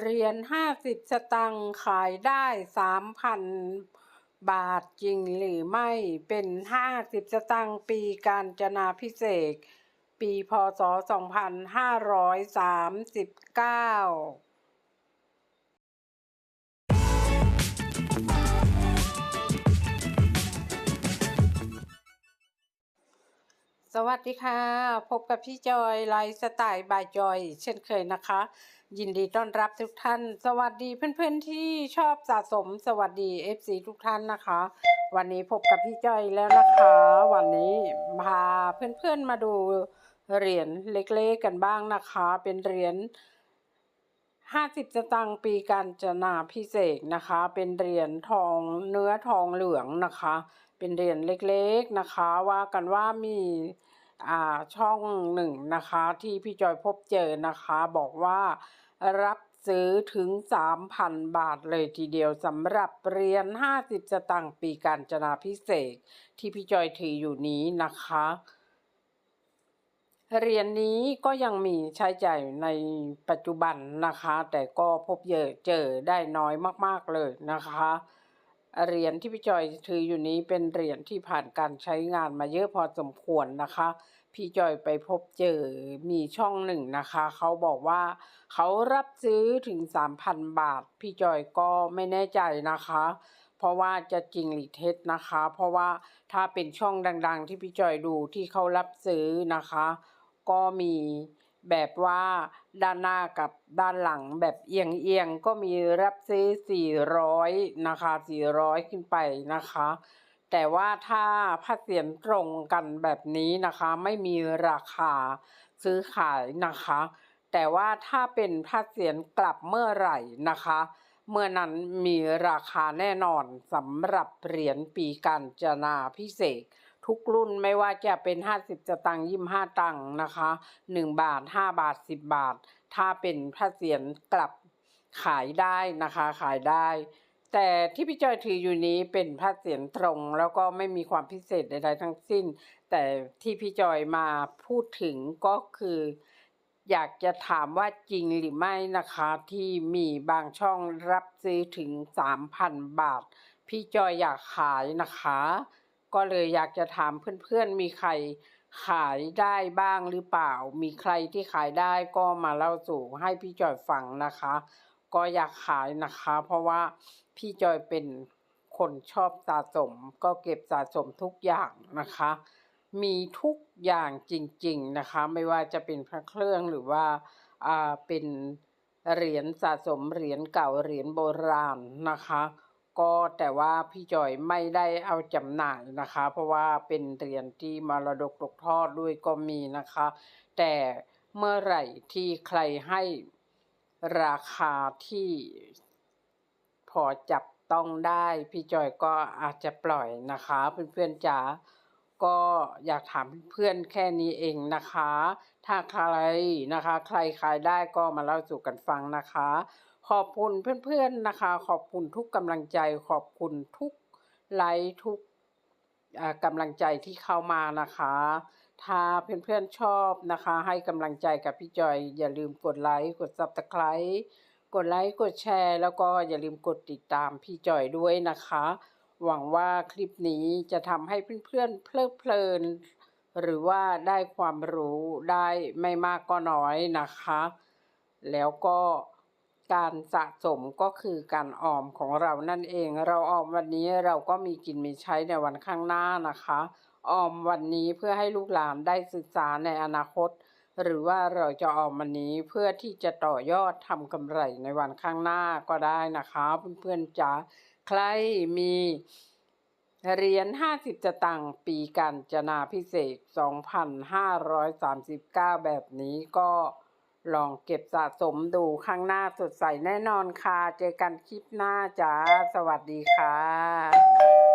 เหรียญห้าสิบสตังค์ขายได้สามพันบาทจริงหรือไม่เป็นห้าสิบสตังค์ปีการจนาพิเศษ ปีพศสองพันห้าร้อยสามสิบเก้า สวัสดีค่ะ พบกับพี่จอยไลฟ์สไตล์บายจอย เช่นเคยนะคะ ยินดีต้อนรับทุกท่าน สวัสดีเพื่อนๆที่ชอบสะสมสวัสดี FC ทุกท่านนะคะ วันนี้พบกับพี่จอยแล้วนะคะ วันนี้พาเพื่อนๆมาดูเหรียญเล็กๆกันบ้างนะคะ เป็นเหรียญ50สตางค์ปีการจนาพิเศษกนะคะ เป็นเหรียญทองเนื้อทองเหลืองนะคะ เป็นเหรียญเล็กๆนะคะ ว่ากันว่ามีอ่าช่องหนึ่งนะคะ ที่พี่จอยพบเจอนะคะ บอกว่ารับซื้อถึง 3,000 บาทเลยทีเดียวสำหรับเหรียญ50 สตางค์ปีการจนาพิเศษที่พี่จอยถืออยู่นี้นะคะเหรียญนี้ก็ยังมีใช้จ่ายในปัจจุบันนะคะ แต่ก็พบเยอะเจอได้น้อยมาก ๆ เลยนะคะ เหรียญที่พี่จอยถืออยู่นี้เป็นเหรียญที่ผ่านการใช้งานมาเยอะพอสมควรนะคะ พี่จอยไปพบเจอมีช่องหนึ่งนะคะ เขาบอกว่าเขารับซื้อถึง 3,000 บาท พี่จอยก็ไม่แน่ใจนะคะ เพราะว่าจะจริงหรือเท็จนะคะ เพราะว่าถ้าเป็นช่องดัง ๆ ที่พี่จอยดูที่เขารับซื้อนะคะ ก็มี แบบว่าด้านหน้ากับด้านหลังแบบเอียงๆก็มีรับซื้อ 400 นะคะ 400 ขึ้นไปนะคะ แต่ว่าถ้าผ้าเสียนตรงกันแบบนี้นะคะ ไม่มีราคาซื้อขายนะคะ แต่ว่าถ้าเป็นผ้าเสียนกลับเมื่อไหร่นะคะ เมื่อนั้นมีราคาแน่นอนสำหรับเหรียญปีการจนาพิเศษก ทุกรุ่นไม่ว่าจะเป็น 50สตังค์25ตังค์นะคะ 1 บาท 5 บาท 10 บาท ถ้าเป็นผ้าเสียนกลับขายได้นะคะขายได้ แต่ที่พี่จอยถืออยู่นี้เป็นผ้าเสียนตรง แล้วก็ไม่มีความพิเศษใดๆทั้งสิ้น แต่ที่พี่จอยมาพูดถึงก็คืออยากจะถามว่าจริงหรือไม่นะคะที่มีบางช่องรับซื้อถึง 3,000 บาท พี่จอยอยากขายนะคะ ก็เลยอยากจะถามเพื่อนๆมีใครขายได้บ้างหรือเปล่า มีใครที่ขายได้ก็มาเล่าสู่ให้พี่จอยฟังนะคะ ก็อยากขายนะคะ เพราะว่าพี่จอยเป็นคนชอบสะสม ก็เก็บสะสมทุกอย่างนะคะ มีทุกอย่างจริงๆนะคะ ไม่ว่าจะเป็นพระเครื่องหรือว่าอ่าเป็นเหรียญสะสมเหรียญเก่าเหรียญโบราณนะคะ ก็แต่ว่าพี่จอยไม่ได้เอาจำหน่ายนะคะ เพราะว่าเป็นเหรียญที่มรดกตกทอดด้วยก็มีนะคะ แต่เมื่อไหร่ที่ใครให้ราคาที่พอจับต้องได้พี่จอยก็อาจจะปล่อยนะคะ เพื่อนๆจ๋าก็อยากถามเพื่อนแค่นี้เองนะคะ ถ้าใครนะคะ ใครขายได้ก็มาเล่าสู่กันฟังนะคะ ขอบคุณเพื่อนๆนะคะ ขอบคุณทุกกำลังใจ ขอบคุณทุกไลค์ทุกกำลังใจที่เข้ามานะคะ ถ้าเพื่อนๆชอบนะคะ ให้กำลังใจกับพี่จอย อย่าลืมกดไลค์กด Subscribe กดไลค์กดแชร์ แล้วก็อย่าลืมกดติดตามพี่จอยด้วยนะคะ หวังว่าคลิปนี้จะทำให้เพื่อนๆเพลิดเพลิน หรือว่าได้ความรู้ได้ไม่มากก็น้อยนะคะ แล้วก็ การสะสมก็คือการออมของเรานั่นเอง เราออมวันนี้เราก็มีกินมีใช้ในวันข้างหน้านะคะ ออมวันนี้เพื่อให้ลูกหลานได้ศึกษาในอนาคต หรือว่าเราจะออมวันนี้เพื่อที่จะต่อยอดทำกำไรในวันข้างหน้าก็ได้นะคะเพื่อนๆจ๋าใครมีเหรียญ50สตางค์ปีการจนาพิเศษ 2,539 แบบนี้ก็ ลองเก็บสะสมดูข้างหน้าสดใสแน่นอนค่ะ เจอกันคลิปหน้าจ้า สวัสดีค่ะ